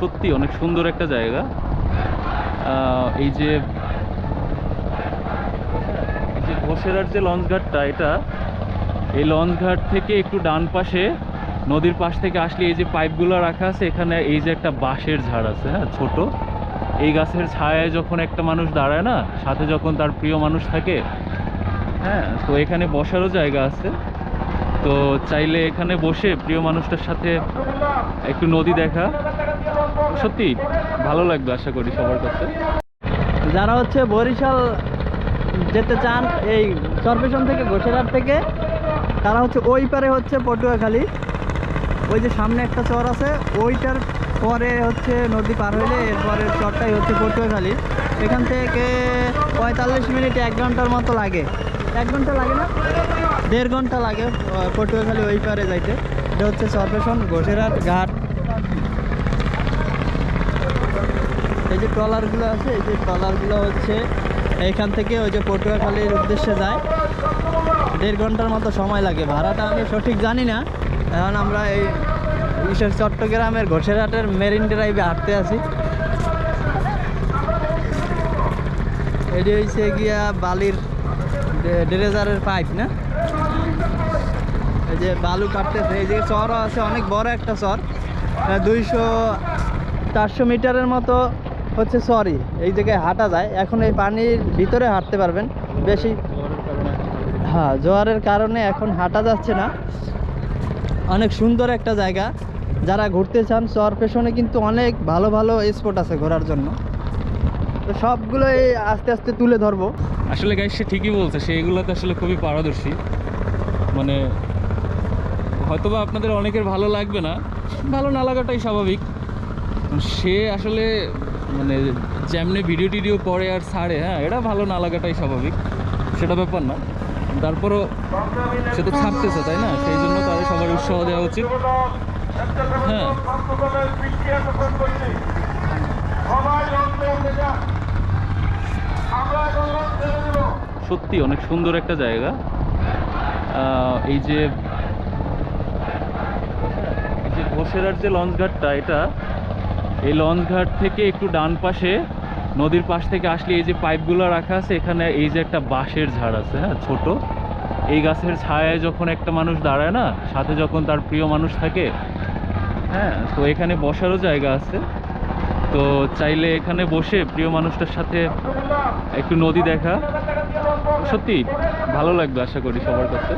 সত্যি অনেক সুন্দর একটা জায়গা। এই যে যে ঘোষেরার যে লঞ্চ ঘাটটা, এটা, এই লঞ্চ ঘাট থেকে একটু ডান পাশে, নদীর পাশ থেকে আসলে এই যে পাইপগুলো রাখা আছে, এখানে এই যে একটা বাঁশের ঝাড় আছে হ্যাঁ ছোট। এই গাছের ছায়ায় যখন একটা মানুষ দাঁড়ায় না, সাথে যখন তার প্রিয় মানুষ থাকে হ্যাঁ তো এখানে বসারও জায়গা আছে। তো চাইলে এখানে বসে প্রিয় মানুষটার সাথে একটু নদী দেখা। সত্যি ভালো লাগবে আশা করি সবার কাছে। যারা হচ্ছে বরিশাল যেতে চান এই চরপেশন থেকে ঘোষেরহাট থেকে, তারা হচ্ছে ওই পারে হচ্ছে পটুয়াখালী। ওই যে সামনে একটা চর আছে, ওইটার পরে হচ্ছে নদী পার হইলে এরপরের চরটাই হচ্ছে পটুয়াখালী। এখান থেকে পঁয়তাল্লিশ মিনিট এক ঘণ্টার মতো লাগে। এক ঘণ্টা লাগে না? দেড় ঘণ্টা লাগে পটুয়াখালী ওই পারে যাইতে। এটা হচ্ছে চরপেশন ঘোষেরহাট ঘাট। এই যে ট্রলারগুলো আছে, এই যে ট্রলারগুলো হচ্ছে এইখান থেকে ওই যে পটুয়াখালীর উদ্দেশ্যে যায়। দেড় ঘণ্টার মতো সময় লাগে। ভাড়াটা আমি সঠিক জানি না। এখন আমরা এই বিশেষ চট্টগ্রামের ঘোষেরহাটের মেরিন ড্রাইভে হাঁটতে আছি। এটি হচ্ছে গিয়া বালির ড্রেজারের পাইপ, না? এই যে বালু কাটতেছে। এই যে চরও আছে, অনেক বড় একটা চর। দুইশো, চারশো মিটারের মতো হচ্ছে সরি, এই জায়গায় হাঁটা যায়। এখন এই পানির ভিতরে হাঁটতে পারবেন, বেশি। হ্যাঁ জোয়ারের কারণে এখন হাঁটা যাচ্ছে না। অনেক সুন্দর একটা জায়গা। যারা ঘুরতে চান চর পেছনে কিন্তু অনেক ভালো ভালো স্পট আছে ঘোরার জন্য। তো সবগুলোই আস্তে আস্তে তুলে ধরবো। আসলে গাইস সে ঠিকই বলছে, সে এগুলোতে আসলে খুবই পারদর্শী। মানে হয়তোবা আপনাদের অনেকের ভালো লাগবে না। ভালো না লাগাটাই স্বাভাবিক। সে আসলে মানে যেমনি ভিডিও টিডিও করে আর ছাড়ে হ্যাঁ এটা ভালো না লাগাটাই স্বাভাবিক, সেটা ব্যাপার না। তারপরও সে তো ছাড়তেছে, তাই না? সেই জন্য তাদের সবার উৎসাহ দেওয়া উচিত। হ্যাঁ। সত্যি, অনেক সুন্দর একটা জায়গা। এই যে ঘোষেরার যে লঞ্চ ঘাটটা এটা এই লঞ্চ ঘাট থেকে একটু ডান পাশে, নদীর পাশ থেকে আসলে এই যে পাইপগুলো রাখা আছে, এখানে এই যে একটা বাঁশের ঝাড় আছে হ্যাঁ ছোট। এই গাছের ছায়ায় যখন একটা মানুষ দাঁড়ায় না, সাথে যখন তার প্রিয় মানুষ থাকে হ্যাঁ তো এখানে বসারও জায়গা আছে। তো চাইলে এখানে বসে প্রিয় মানুষটার সাথে একটু নদী দেখা। সত্যি ভালো লাগবে আশা করি সবার কাছে।